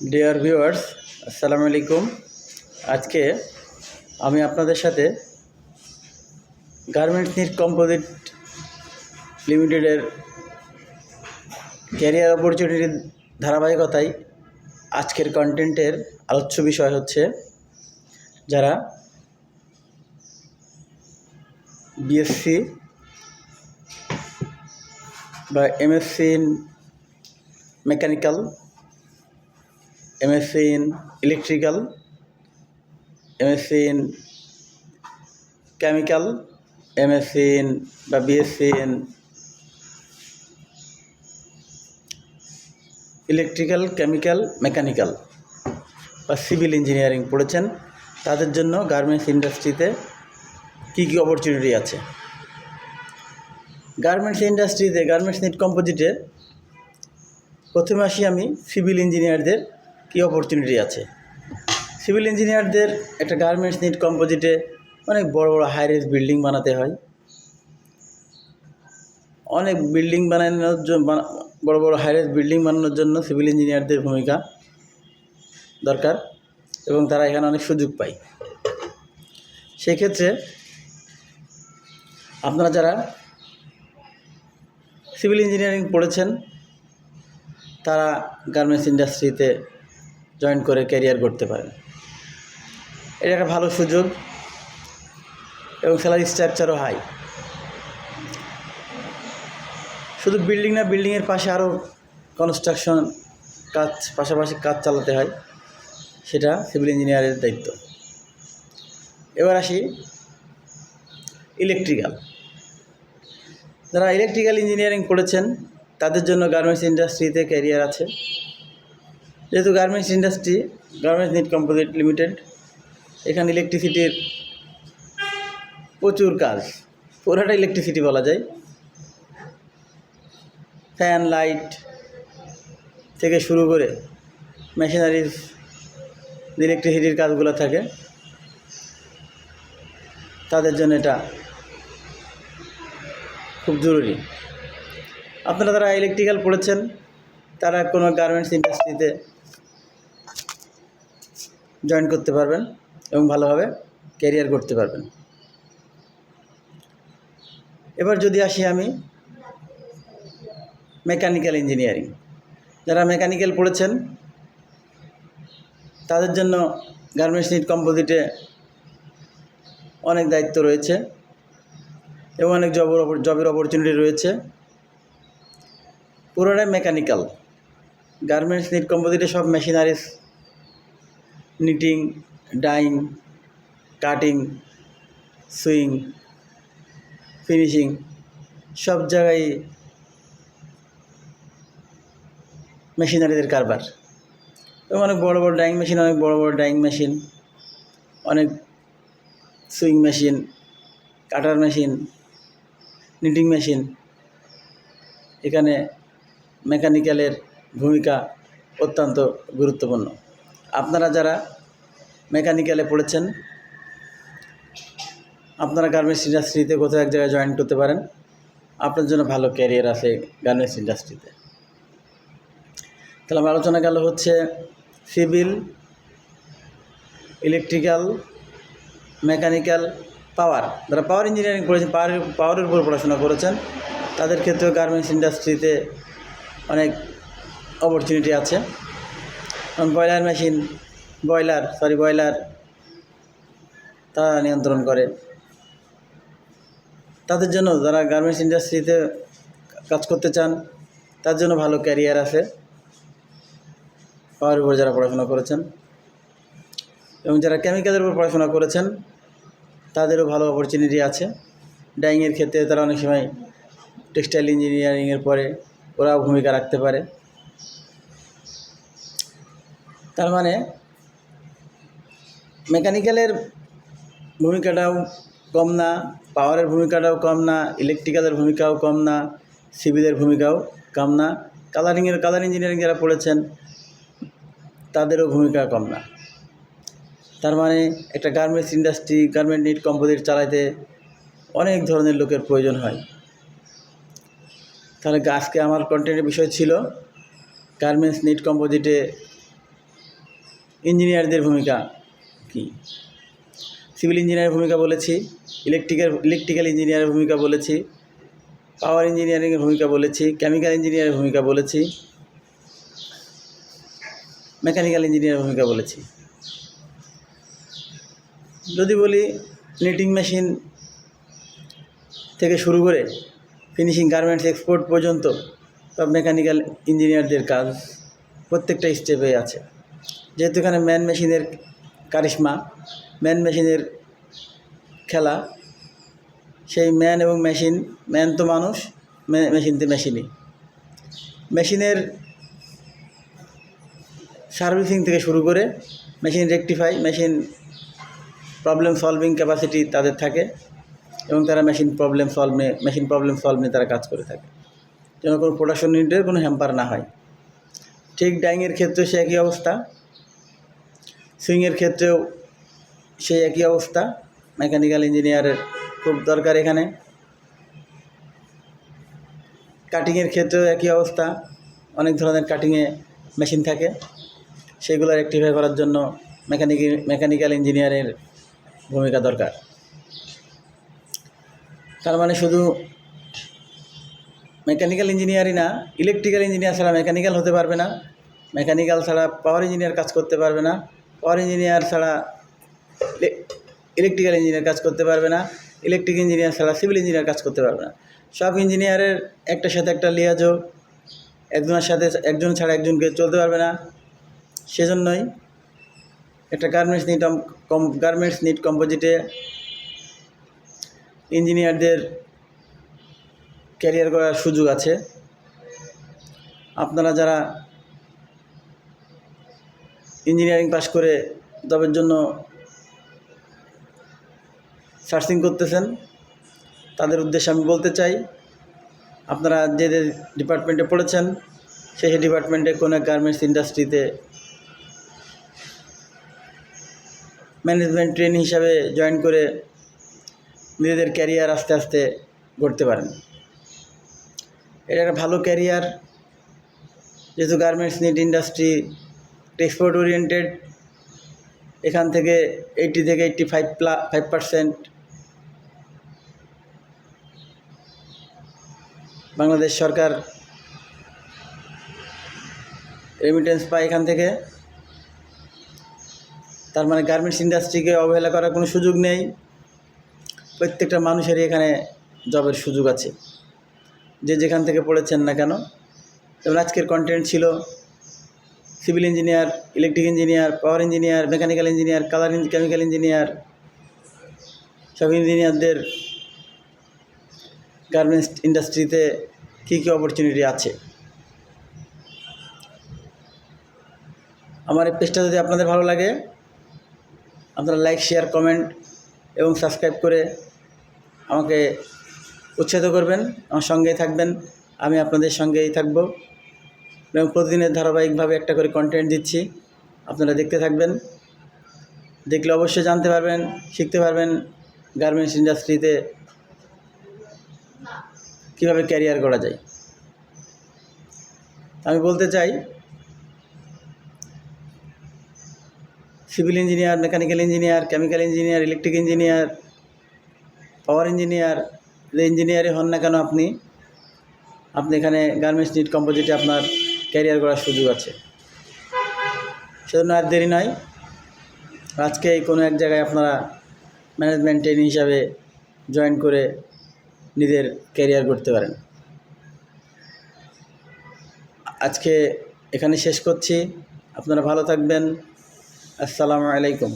Dear viewers আসসালামু আলাইকুম। আজকে আমি আপনাদের সাথে গার্মেন্টস নিট কম্পোজিট লিমিটেডের ক্যারিয়ার অপরচুনিটির ধারাবাহিকতায় আজকের কন্টেন্টের আলোচ্য বিষয় হচ্ছে যারা বিএসসি বা MSc in mechanical MSc in electrical MSc in chemical MSc in বা BSc in electrical chemical mechanical বা সিভিল ইঞ্জিনিয়ারিং পড়েছেন। তাদের জন্য গার্মেন্টস ইন্ডাস্ট্রিতে কী কী অপরচুনিটি আছে? গার্মেন্টস ইন্ডাস্ট্রিতে গার্মেন্টস নিট কম্পোজিটে প্রথমে আসি আমি সিভিল ইঞ্জিনিয়ারদের কী অপরচুনিটি আছে? সিভিল ইঞ্জিনিয়ারদের একটা গার্মেন্টস নিট কম্পোজিটে অনেক বড় বড় হাই রেজ বিল্ডিং বানাতে হয়। অনেক বিল্ডিং বানানোর জন্য বড় বড় হাই রেজ বিল্ডিং বানানোর জন্য সিভিল ইঞ্জিনিয়ারদের ভূমিকা দরকার এবং তারা এখানে অনেক সুযোগ পায়। সেক্ষেত্রে আপনারা যারা সিভিল ইঞ্জিনিয়ারিং পড়েছেন, তারা গার্মেন্টস ইন্ডাস্ট্রিতে জয়েন করে ক্যারিয়ার করতে পারেন। এটা একটা ভালো সুযোগ এবং স্যালারি স্ট্রাকচারও হাই শুধু বিল্ডিং না বিল্ডিংয়ের পাশে আরও কনস্ট্রাকশন কাজ, পাশাপাশি কাজ চালাতে হয়, সেটা সিভিল ইঞ্জিনিয়ারের দায়িত্ব। এবার আসি ইলেকট্রিক্যাল যারা ইলেকট্রিক্যাল ইঞ্জিনিয়ারিং পড়েছেন তাদের জন্য গার্মেন্টস ইন্ডাস্ট্রিতে ক্যারিয়ার আছে। যেহেতু garments industry garments knit composite limited এখানে ইলেকট্রিসিটির প্রচুর কাজ। পুরোটা ইলেকট্রিসিটি বলা যায়। ফ্যান লাইট থেকে শুরু করে মেশিনারিজ ইলেকট্রিসিটির কাজগুলো থাকে। তাদের জন্য এটা খুব জরুরি। আপনারা যারা ইলেকট্রিক্যাল পড়েছেন, তারা কোনো গার্মেন্টস ইন্ডাস্ট্রিতে জয়েন করতে পারবেন এবং ভালোভাবে ক্যারিয়ার করতে পারবেন। এবার যদি আসি আমি মেকানিক্যাল ইঞ্জিনিয়ারিং যারা মেকানিক্যাল পড়েছেন, তাদের জন্য গার্মেন্টস নিট কম্পোজিটে অনেক দায়িত্ব রয়েছে এবং অনেক জবের জবের অপরচুনিটি রয়েছে। পুরোটাই মেকানিক্যাল গার্মেন্টস নিট কম্পোজিটে সব machineries knitting dyeing cutting sewing finishing সব জায়গায় মেশিনারিদের কারবার। এবং অনেক বড় বড় ডাইং মেশিন অনেক বড় বড় ডাইং মেশিন অনেক sewing machine cutter machine knitting machine এখানে মেকানিক্যালের ভূমিকা অত্যন্ত গুরুত্বপূর্ণ। আপনারা যারা মেকানিক্যালে পড়েছেন, আপনারা গার্মেন্টস ইন্ডাস্ট্রিতে কোথাও এক জায়গায় জয়েন করতে পারেন। আপনার জন্য ভালো ক্যারিয়ার আছে গার্মেন্টস ইন্ডাস্ট্রিতে। তাহলে আমার আলোচনা গেল হচ্ছে সিভিল, ইলেকট্রিক্যাল, মেকানিক্যাল, পাওয়ার। যারা পাওয়ার ইঞ্জিনিয়ারিং করেছেন পাওয়ার পাওয়ারের উপর পড়াশোনা করেছেন, তাদের ক্ষেত্রেও গার্মেন্টস ইন্ডাস্ট্রিতে অনেক অপরচুনিটি আছে। Boiler machine, broiler sorry broiler তারা নিয়ন্ত্রণ করে। তাদের জন্য যারা গার্মেন্টস ইন্ডাস্ট্রিতে কাজ করতে চান, তার জন্য ভালো ক্যারিয়ার আছে। পাওয়ার উপর যারা পড়াশোনা করেছেন এবং যারা কেমিক্যালের উপর পড়াশোনা করেছেন, তাদেরও ভালো অপরচুনিটি আছে। ডাইংয়ের ক্ষেত্রে তারা অনেক সময় টেক্সটাইল ইঞ্জিনিয়ারিংয়ের পরে ওরাও ভূমিকা রাখতে পারে। তার মানে মেকানিক্যালের ভূমিকাটাও কম না, পাওয়ারের ভূমিকাটাও কম না, ইলেকট্রিক্যালের ভূমিকাও কম না, সিভিলের ভূমিকাও কম না, কালারিংয়ের, কালার ইঞ্জিনিয়ারিং যারা পড়েছেন, তাদেরও ভূমিকা কম না। তার মানে একটা garments industry, garment knit composite চালাইতে অনেক ধরনের লোকের প্রয়োজন হয়। তাহলে আজকে আমার কন্টেন্টের বিষয় ছিল, গার্মেন্টস নিট কম্পোজিটে ইঞ্জিনিয়ারদের ভূমিকা কী? সিভিল ইঞ্জিনিয়ারের ভূমিকা বলেছি ইলেকট্রিক্যাল ইলেকট্রিক্যাল ইঞ্জিনিয়ারের ভূমিকা বলেছি, পাওয়ার ইঞ্জিনিয়ারিংয়ের ভূমিকা বলেছি, কেমিক্যাল ইঞ্জিনিয়ারের ভূমিকা বলেছি, মেকানিক্যাল ইঞ্জিনিয়ারের ভূমিকা বলেছি। যদি বলি নিটিং মেশিন থেকে শুরু করে ফিনিশিং গার্মেন্টস এক্সপোর্ট পর্যন্ত সব মেকানিক্যাল ইঞ্জিনিয়ারদের কাজ প্রত্যেকটা স্টেপে আছে। যেহেতু এখানে ম্যান মেশিনের কারিশমা ম্যান মেশিনের খেলা, সেই ম্যান এবং মেশিন ম্যান তো মানুষ মেশিন তো মেশিনই মেশিনের সার্ভিসিং থেকে শুরু করে machine rectify machine problem solving capacity তাদের থাকে এবং তারা machine problem solve machine problem solve নিয়ে তারা কাজ করে থাকে। যেন কোনো প্রোডাকশন ইউনিটের কোনো হ্যাম্পার না হয়। ঠিক ডাইংয়ের ক্ষেত্রে সে একই অবস্থা। সুইংয়ের ক্ষেত্রেও সেই একই অবস্থা। মেকানিক্যাল ইঞ্জিনিয়ারের খুব দরকার এখানে। কাটিংয়ের ক্ষেত্রেও একই অবস্থা। অনেক ধরনের কাটিংয়ে মেশিন থাকে। সেগুলো রেক্টিফাই করার জন্য মেকানিক মেকানিক্যাল ইঞ্জিনিয়ারের ভূমিকা দরকার। তার মানে শুধু মেকানিক্যাল ইঞ্জিনিয়ারই না ইলেকট্রিক্যাল ইঞ্জিনিয়ার ছাড়া মেকানিক্যাল হতে পারবে না। মেকানিক্যাল ছাড়া পাওয়ার ইঞ্জিনিয়ার কাজ করতে পারবে না। পাওয়ার ইঞ্জিনিয়ার ছাড়া ইলেকট্রিক্যাল ইঞ্জিনিয়ার কাজ করতে পারবে না ইলেকট্রিক ইঞ্জিনিয়ার ছাড়া সিভিল ইঞ্জিনিয়ার কাজ করতে পারবে না। সব ইঞ্জিনিয়ারের একটার সাথে একটা লিয়াজও একজনের সাথে একজন ছাড়া একজনকে চলতে পারবে না। সেজন্যই একটা গার্মেন্টস নিট কম গার্মেন্টস নিট কম্পোজিটে ইঞ্জিনিয়ারদের ক্যারিয়ার করার সুযোগ আছে। আপনারা যারা ইঞ্জিনিয়ারিং পাশ করে জবের জন্য সার্চিং করতেছেন। তাদের উদ্দেশ্যে আমি বলতে চাই, আপনারা যে যে ডিপার্টমেন্টে পড়েছেন, সেই সেই ডিপার্টমেন্টে কোনো গার্মেন্টস ইন্ডাস্ট্রিতে ম্যানেজমেন্ট ট্রেন হিসাবে জয়েন করে নিজেদের ক্যারিয়ার আস্তে আস্তে গড়তে পারেন। এটা একটা ভালো ক্যারিয়ার। যেহেতু garments knit industry export oriented এখান থেকে এইটি থেকে এইট্টি ফাইভ প্লা ফাইভ পার্সেন্ট বাংলাদেশ সরকার রেমিটেন্স পায় এখান থেকে। তার মানে গার্মেন্টস ইন্ডাস্ট্রিকে অবহেলা করার কোনো সুযোগ নেই। প্রত্যেকটা মানুষেরই এখানে জবের সুযোগ আছে। যে যেখান থেকে পড়েছেন না কেন। যেমন আজকের কন্টেন্ট ছিল civil engineer, electric engineer, power engineer, mechanical engineer, colour chemical engineer, সব ইঞ্জিনিয়ারদের গার্মেন্টস ইন্ডাস্ট্রিতে কী কী অপরচুনিটি আছে? আমার এই পেজটা যদি আপনাদের ভালো লাগে, আপনারা লাইক শেয়ার কমেন্ট এবং সাবস্ক্রাইব করে আমাকে উৎসাহিত করবেন, আমার সঙ্গেই থাকবেন, আমি আপনাদের সঙ্গেই থাকব। এবং প্রতিদিনের ধারাবাহিকভাবে একটা করে কন্টেন্ট দিচ্ছি। আপনারা দেখতে থাকবেন। দেখলে অবশ্যই জানতে পারবেন, শিখতে পারবেন গার্মেন্টস ইন্ডাস্ট্রিতে কীভাবে ক্যারিয়ার করা যায়। আমি বলতে চাই civil engineer mechanical engineer chemical engineer electric engineer power engineer যে হন না কেন আপনি আপনি এখানে গার্মেন্টস নিট কম্পোজিটে আপনার ক্যারিয়ার করার সুযোগ আছে। সেজন্য আর দেরি নয় আজকে কোনো এক জায়গায় আপনারা ম্যানেজমেন্ট ট্রেনিং হিসাবে জয়েন করে নিজের ক্যারিয়ার করতে পারেন। আজকে এখানে শেষ করছি। আপনারা ভালো থাকবেন। আসসালামু আলাইকুম।